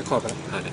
จะขอบไปแล้ว อ่าเ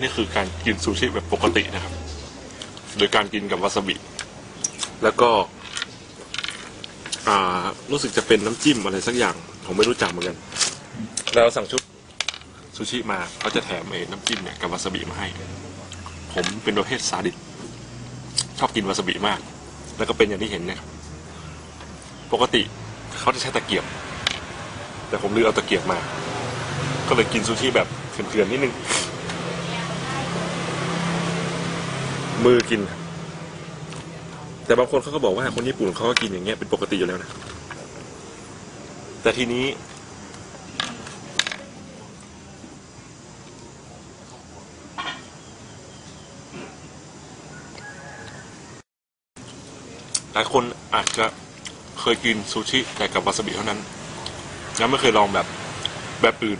นี่คือการกินซูชิแบบปกตินะครับ โดยการกินกับวาซาบิ แล้วก็ อ่า รู้สึกจะเป็นน้ำจิ้มอะไรสักอย่าง ผมไม่รู้จักเหมือนกัน แล้วสั่งชุดซูชิมาเขาจะแถมเอน้ำจิ้มเนี่ยกับวาซาบิมาให้ ผมเป็นประเภทซาดิสชอบกินวาซาบิมาก แล้วก็เป็นอย่างที่เห็นเนะครับปกติเขาจะใช้ตะเกียบ แต่ผมลืมเอาตะเกียบมา ก็เลยกินซูชิแบบเถื่อนๆนิดนึง มือกิน แต่บางคนเขาก็บอกว่าคนญี่ปุ่นเขาก็กินอย่างเงี้ยเป็นปกติอยู่แล้วนะ แต่ทีนี้ หลายคนอาจจะเคยกินซูชิแต่กับวาซาบิเท่านั้น ยังไม่เคยลองแบบแบบอื่น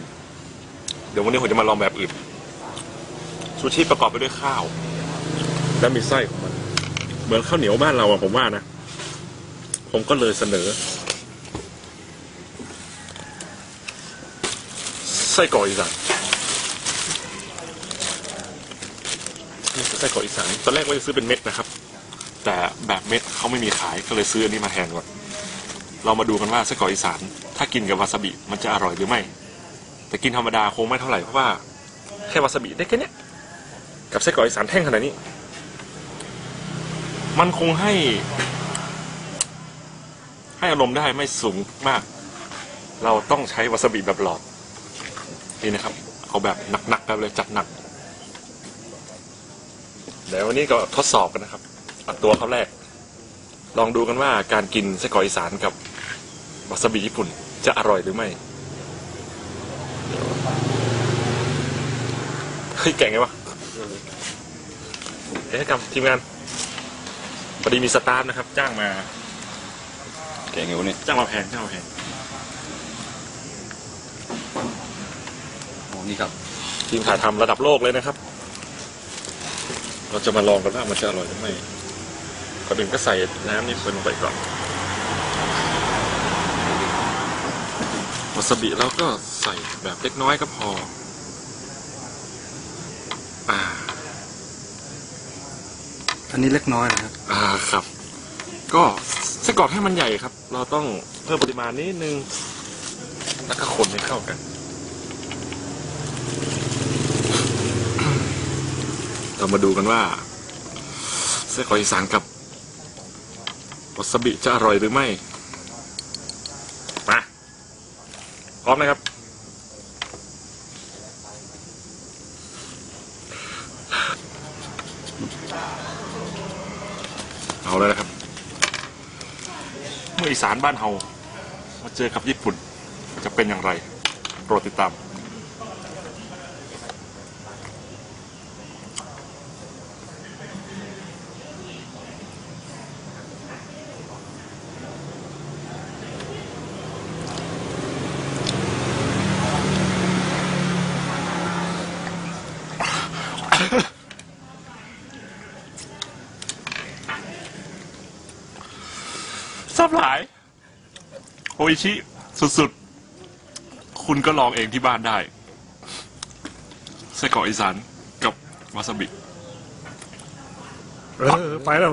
เดี๋ยววันนี้ผมจะมาลองแบบอื่น ซูชิประกอบไปด้วยข้าว และมีไส้ของมัน เหมือนข้าวเหนียวบ้านเราอะผมว่านะ ผมก็เลยเสนอ ไส้กรอกอีสานนี่คือไส้กรอกอีสานตอนแรกว่าจะซื้อเป็นเม็ดนะครับ แต่แบบเม็ดเขาไม่มีขายก็เลยซื้ออันนี้มาแทนก่อนเรามาดูกันว่าไส้กรอกอีสาน ถ้ากินกับวาซาบิมันจะอร่อยหรือไม่ แต่กินธรรมดาคงไม่เท่าไหร่เพราะว่าแค่วาซาบิได้แค่เนี้ยกับไส้กรอกอีสานแท่งขนาดนี้ มันคงให้ ให้อารมณ์ได้ไม่สูงมาก เราต้องใช้วาซาบิแบบหลอด นี่นะครับ เอาแบบหนักๆกันเลยจัดหนัก เดี๋ยววันนี้ก็ทดสอบกันนะครับอัดตัวเขาแรก ลองดูกันว่าการกินไส้กรอกอีสานกับวาซาบิญี่ปุ่นจะอร่อยหรือไม่เฮ้ยแก่งไงวะเอ๊ะกับทีมงาน พอดีมีสตาฟนะครับ จ้างมาแกงเงี้ยวนี่จ้างมาแพงจ้างมาแพงโอ้นี่ครับ ทีมถ่ายทำระดับโลกเลยนะครับ เราจะมาลองกันว่ามันจะอร่อยหรือไม่ก่อนอื่นก็ใส่น้ำนี่ลงไปก่อนวาซาบิแล้วก็ใส่แบบเล็กน้อยก็พอ อ่า อันนี้เล็กน้อยนะครับ อ่าครับ ก็ไส้กรอกให้มันใหญ่ครับ เราต้องเพิ่มปริมาณนิดนึงแล้วก็คนให้เข้ากัน เรามาดูกันว่าไส้กรอกอีสานกับวาซาบิจะอร่อยหรือไม่มาพร้อมนะครับ เอาเลยนะครับ เมื่ออีสานบ้านเฮามาเจอกับญี่ปุ่น จะเป็นอย่างไรโปรดติดตาม ชอบหลาย โออิชิ สุดๆ คุณก็ลองเองที่บ้านได้ไส้กรอกอีสานกับวาซาบิ เออ ไปแล้ว